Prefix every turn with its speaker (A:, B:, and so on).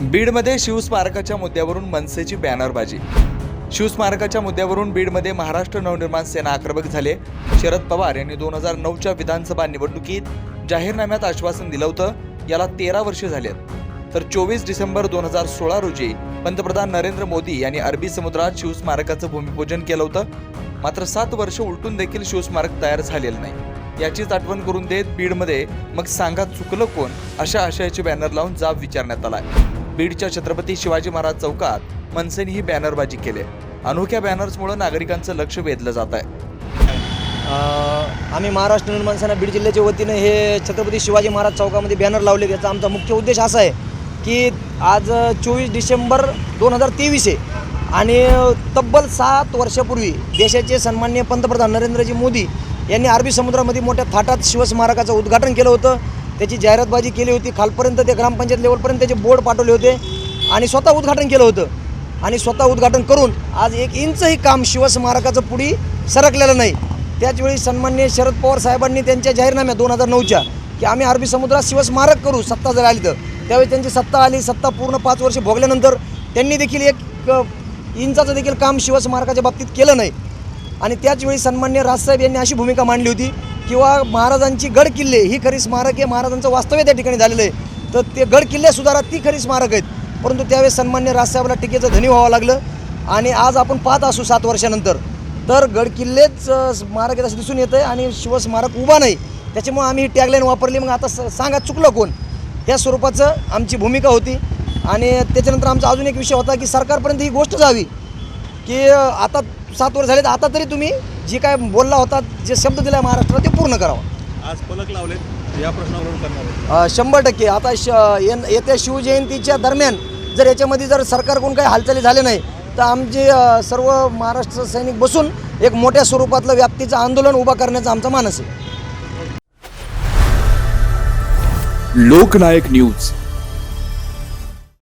A: बीडमध्ये शिवस्मारकाच्या मुद्द्यावरून मनसेची बॅनरबाजी. शिवस्मारकाच्या मुद्द्यावरून बीडमध्ये महाराष्ट्र नवनिर्माण सेना आक्रमक झाले. शरद पवार यांनी दोन हजार नऊच्या विधानसभा निवडणुकीत जाहीरनाम्यात आश्वासन दिलं होतं. याला तेरा वर्षे झालेत. तर चोवीस डिसेंबर दोन हजार सोळा रोजी पंतप्रधान नरेंद्र मोदी यांनी अरबी समुद्रात शिवस्मारकाचं भूमिपूजन केलं होतं. मात्र सात वर्ष उलटून देखील शिवस्मारक तयार झालेलं नाही. याचीच आठवण करून देत बीडमध्ये मग सांगा चुकलं कोण? अशा आशयाचे बॅनर लावून जाब विचारण्यात आलाय. बीडच्या छत्रपती शिवाजी महाराज चौकात मनसेने ही बॅनरबाजी केली अनोख्या बॅनर्समुळे नागरिकांचं लक्ष वेधलं जात आहे.
B: आम्ही महाराष्ट्र निर्माण सेना बीड जिल्ह्याच्या वतीनं हे छत्रपती शिवाजी महाराज चौकामध्ये बॅनर लावले. याचा आमचा मुख्य उद्देश असा आहे की आज चोवीस डिसेंबर दोन हजार तेवीस आहे आणि तब्बल सात वर्षापूर्वी देशाचे सन्माननीय पंतप्रधान नरेंद्रजी मोदी यांनी अरबी समुद्रामध्ये मोठ्या थाटात शिवस्मारकाचं उद्घाटन केलं होतं. त्याची जाहिरातबाजी केली होती. खालपर्यंत ते ग्रामपंचायत लेवलपर्यंत त्याचे बोर्ड पाठवले होते आणि स्वतः उद्घाटन केलं होतं. आणि स्वतः उद्घाटन करून आज एक इंचही काम शिवस्मारकाचं पुढी सरकलेलं नाही. त्याचवेळी सन्मान्य शरद पवार साहेबांनी त्यांच्या जाहीरनाम्यात दोन हजार नऊच्या की आम्ही अरबी समुद्रात शिवस्मारक करू सत्ता जर आली तर. त्यावेळी त्यांची सत्ता आली सत्ता पूर्ण पाच वर्ष भोगल्यानंतर त्यांनी देखील एक इंचाचं देखील काम शिवस्मारकाच्या बाबतीत केलं नाही. आणि त्याचवेळी सन्मान्य राजसाहेब यांनी अशी भूमिका मांडली होती किंवा महाराजांची गड किल्ले ही खरी स्मारक आहे. महाराजांचं वास्तव्य त्या ठिकाणी झालेलं आहे. तर ते गड किल्ले सुधारा ती खरी स्मारक आहेत. परंतु त्यावेळेस सन्मान्य राजसाहेबाला टीकेचं धनी व्हावं लागलं आणि आज आपण पाहत असू सात वर्षानंतर. तर गड किल्लेच स्मारक आहे असं दिसून येतं आहे आणि शिवस्मारक उभा नाही. त्याच्यामुळे आम्ही ही टॅगलाईन वापरली. मग आता स- सांगा चुकलं कोण? त्या स्वरूपाचं आमची भूमिका होती. आणि त्याच्यानंतर आमचा अजून एक विषय होता की सरकारपर्यंत ही गोष्ट जावी. की आता सात वर्ष झाले आता तरी तुम्ही जी काय बोलला होता जे शब्द दिला महाराष्ट्राला ते पूर्ण करावं.
C: आज फलक लावलेत. या प्रश्नावरून करणार आहे
B: अ, शंभर टक्के. आता श येन येत्या शिवजयंतीच्या दरम्यान जर याच्यामध्ये जर सरकारकडून काही हालचाली झाले नाही तर आमचे अ, सर्व महाराष्ट्र सैनिक बसून एक मोठ्या स्वरूपातलं व्याप्तीचं आंदोलन उभा करण्याचा आमचा मानस आहे.
D: लोकनायक न्यूज.